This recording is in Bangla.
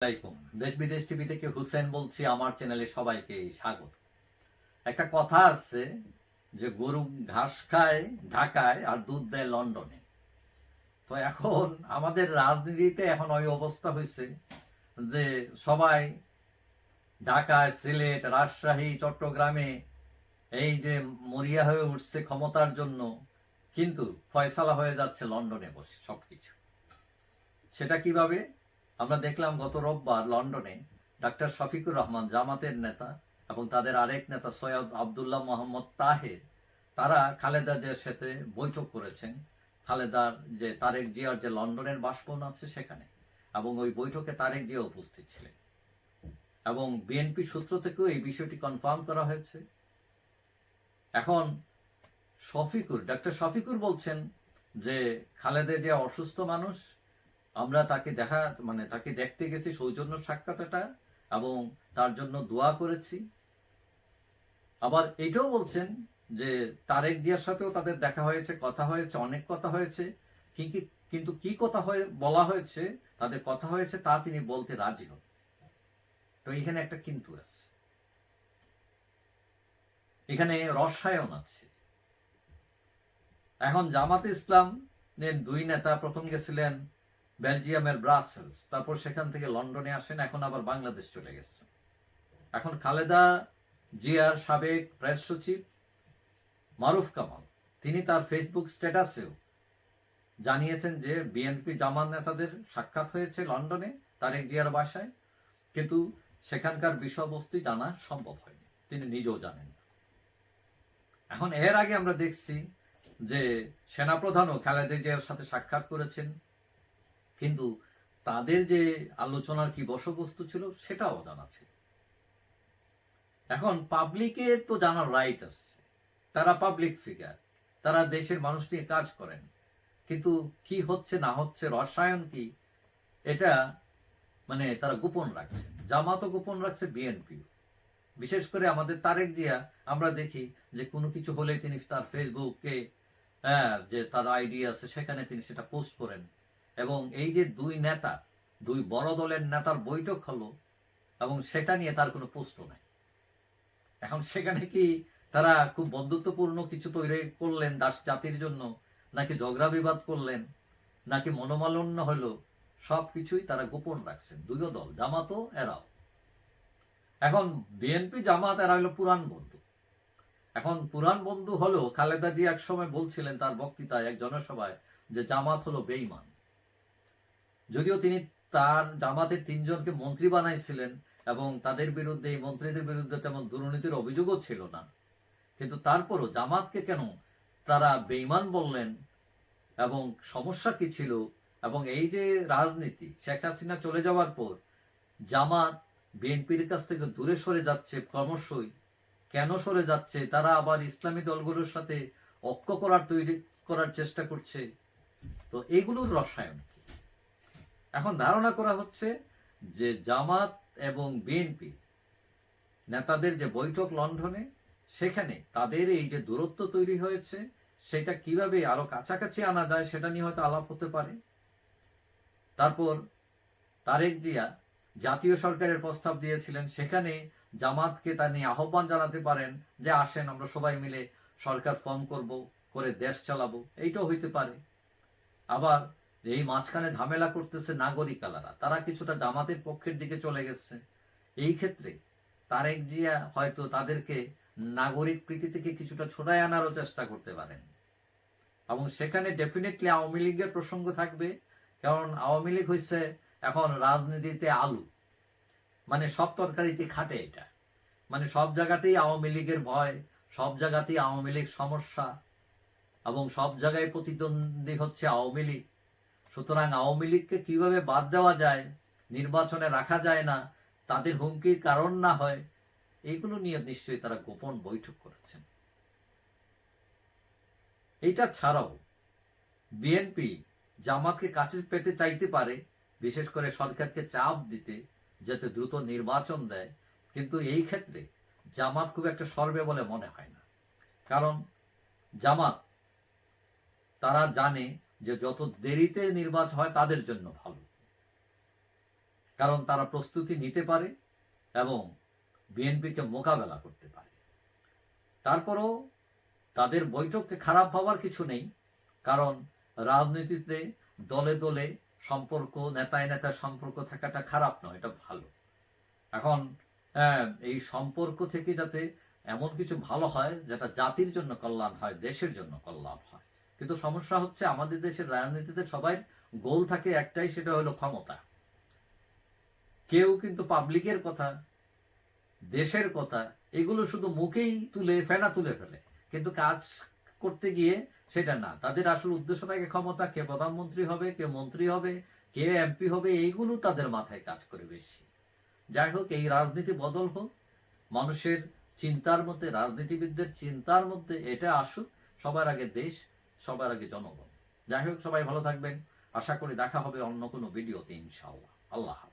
দেশ বিদেশ টিভি থেকে হুসেন বলছি, আমার চ্যানেলে সবাইকে স্বাগত। একটা কথা আছে যে, গরু ঘাস খায় ঢাকায় আর দুধ দেয় লন্ডনে। তো এখন আমাদের রাজনীতিতে এখন ওই অবস্থা হয়েছে যে, সবাই ঢাকায় সিলেট, রাজশাহী, চট্টগ্রামে এই যে মরিয়া হয়ে উঠছে ক্ষমতার জন্য, কিন্তু ফয়সালা হয়ে যাচ্ছে লন্ডনে বসে সবকিছু। সেটা কীভাবে? আমরা দেখলাম গত রোববার লন্ডনে ডাক্তার শফিকুর রহমান জামাতের নেতা এবং তাদের আরেক নেতা সৈয়দ আবদুল্লাহ মোহাম্মদ তাহের, তারা খালেদা জিয়ার সাথে বৈঠক করেছেন। খালেদার যে তারেক জিয়ার যে লন্ডনের বাসভবন আছে সেখানে এবং ওই বৈঠকে তারেক জিয়া উপস্থিত ছিলেন। এবং বিএনপি সূত্র থেকেও এই বিষয়টি কনফার্ম করা হয়েছে। এখন শফিকুর, ডাক্তার শফিকুর বলছেন যে খালেদা জিয়া অসুস্থ মানুষ আমরা তাকে দেখা মানে তাকে দেখতে গেছি, সৌজন্য সাক্ষাৎ এটা, এবং তার জন্য দোয়া করেছি। আবার এটাও বলছেন যে, তারেক জিয়ার সাথেও তাদের দেখা হয়েছে, কথা হয়েছে, অনেক কথা হয়েছে। কিন্তু কি কথা হয়ে, বলা হয়েছে, তাদের কথা হয়েছে, তা তিনি বলতে রাজি হন। তো এখানে একটা কিন্তু আছে। এখানে রসায়ন আছে। এখন জামাত ইসলাম দুই নেতা প্রথম গেছিলেন বেলজিয়ামের ব্রাসেলস তারপর সেখান থেকে লন্ডনে আসেন, এখন আবার বাংলাদেশ চলে গেছে। এখন খালেদা জিয়ার সাবেক প্রেস সচিব মারুফ কামাল, তিনি তার ফেসবুক স্ট্যাটাসেও জানিয়েছেন যে বিএনপি জামাত নেতাদের সাক্ষাৎ হয়েছে লন্ডনে তারেক জিয়ার বাসায়, কিন্তু সেখানকার বিষয়বস্তু জানা সম্ভব হয়নি। তিনি নিজেও জানেন এখন এর আগে আমরা দেখছি যে সেনাপ্রধানও খালেদা জিয়ার সাথে সাক্ষাৎ করেছেন। কিন্তু তাদের যে আলোচনার কি বশবস্তু ছিল, সেটাও জানা ছিল। এখন পাবলিকের তো জানার রাইট আছে তারা পাবলিক ফিগার তারা দেশের মানুষ নিয়ে কাজ করেন। কিন্তু কি হচ্ছে, না হচ্ছে, রসায়ন কি, এটা মানে তারা গোপন রাখছে। জামাতও গোপন রাখছে বিএনপি বিশেষ করে আমাদের তারেক জিয়া, আমরা দেখি যে কোনো কিছু হলে তিনি তার ফেসবুকে হ্যাঁ যে তার আইডি আছে, সেখানে তিনি সেটা পোস্ট করেন। এবং এই যে দুই নেতা, দুই বড় দলের নেতার বৈঠক হলো, এবং সেটা নিয়ে তার কোনো পোস্টও নাই। এখন সেখানে কি তারা খুব বন্ধুত্বপূর্ণ কিছু তৈরি করলেন দাস জাতির জন্য, নাকি ঝগড়া বিবাদ করলেন, নাকি মনোমালন্য হলো, সব কিছুই তারা গোপন রাখছেন। দুইও দল জামাতও এরাও। এখন বিএনপি জামাত, এরা হলো পুরান বন্ধু। এখন পুরান বন্ধু হলো খালেদা জি এক সময় বলছিলেন তার বক্তৃতায় এক জনসভায় যে জামাত হলো বেইমান যদিও তিনি তার জামাতের তিনজনকে মন্ত্রী বানাইছিলেন এবং তাদের বিরুদ্ধে, এই মন্ত্রীদের বিরুদ্ধে তেমন দুর্নীতির অভিযোগও ছিল না। কিন্তু তারপরও জামাতকে কেন তারা বেইমান বললেন এবং সমস্যা কি ছিল এবং এই যে রাজনীতি, শেখ হাসিনা চলে যাওয়ার পর জামাত বিএনপির কাছ থেকে দূরে সরে যাচ্ছে ক্রমশই। কেন সরে যাচ্ছে? তারা আবার ইসলামী দলগুলোর সাথে ঐক্য করার তৈরি করার চেষ্টা করছে। তো এগুলোর রসায়ন এখন ধারণা করা হচ্ছে যে জামাত এবং বিএনপি নেতাদের যে বৈঠক লন্ডনে, সেখানে তাদের এই যে দূরত্ব তৈরি হয়েছে, সেটা কীভাবে আরও কাছাকাছি আনা যায় সেটা নিয়ে হয়তো আলাপ হতে পারে। তারপর তারেক জিয়া জাতীয় সরকারের প্রস্তাব দিয়েছিলেন, সেখানে জামাতকে তা নিয়ে আহ্বান জানাতে পারেন যে আসেন, আমরা সবাই মিলে সরকার ফর্ম করব, করে দেশ চালাবো, এইটাও হইতে পারে। আবার এই মাঝখানে ঝামেলা করতেছে নাগরিকালারা, তারা কিছুটা জামাতের পক্ষের দিকে চলে গেছে। এই ক্ষেত্রে তারেক জিয়া হয়তো তাদেরকে নাগরিক প্রীতি থেকে কিছুটা ছোটায় আনারও চেষ্টা করতে পারেন। এবং সেখানে ডেফিনেটলি আওয়ামী লীগের প্রসঙ্গ থাকবে, কারণ আওয়ামী লীগ হয়েছে এখন রাজনীতিতে আলু। মানে সব তরকারিতে খাটে এটা। মানে সব জায়গাতেই আওয়ামী লীগের ভয়, সব জায়গাতেই আওয়ামী লীগ সমস্যা, এবং সব জায়গায় প্রতিদ্বন্দ্বী হচ্ছে আওয়ামী লীগ। সুতরাং আওয়ামী লীগকে কীভাবে বাদ দেওয়া যায়, নির্বাচনে রাখা যায় না, তাদের হুমকির কারণ না হয় এইগুলো নিয়ে নিশ্চয়ই তারা গোপন বৈঠক করেছেন। এইটা ছাড়াও বিএনপি জামাতকে কাছে পেতে চাইতে পারে, বিশেষ করে সরকারকে চাপ দিতে যাতে দ্রুত নির্বাচন দেয়, কিন্তু এই ক্ষেত্রে জামাত খুব একটা সর্বে বলে মনে হয় না। কারণ জামাত, তারা জানে যে যত দেরিতে নির্বাচন হয় তাদের জন্য ভালো। কারণ তারা প্রস্তুতি নিতে পারে এবং বিএনপিকে মোকাবেলা করতে পারে। তারপরও তাদের বৈঠককে খারাপ হওয়ার কিছু নেই কারণ রাজনীতিতে দলে দলে সম্পর্ক নেতায় নেতার সম্পর্ক থাকাটা খারাপ নয় এটা ভালো। এখন হ্যাঁ, এই সম্পর্ক থেকে যাতে এমন কিছু ভালো হয় যেটা জাতির জন্য কল্যাণ হয় দেশের জন্য কল্যাণ হয় কিন্তু সমস্যা হচ্ছে আমাদের দেশের রাজনীতিতে সবাই গোল থাকে একটাই, সেটা হলো ক্ষমতা। কেউ কিন্তু পাবলিকের কথা, দেশের কথা, এগুলো শুধু মুখেই তুলে, ফেনা তুলে ফেলে। কিন্তু কাজ করতে গিয়ে সেটা না। তাদের আসল উদ্দেশ্য থাকে ক্ষমতা, কে প্রধানমন্ত্রী হবে, কে মন্ত্রী হবে, কে এমপি হবে, এইগুলো তাদের মাথায় কাজ করে বেশি। যাই হোক, এই রাজনীতি বদল হোক, মানুষের চিন্তার মধ্যে, রাজনীতিবিদদের চিন্তার মধ্যে এটা আসুক, সবার আগে দেশ সবার আগে জনগণ। যাই হোক, সবাই ভালো থাকবেন। আশা করি দেখা হবে অন্য কোনো ভিডিওতে, ইনশাআল্লাহ। আল্লাহ।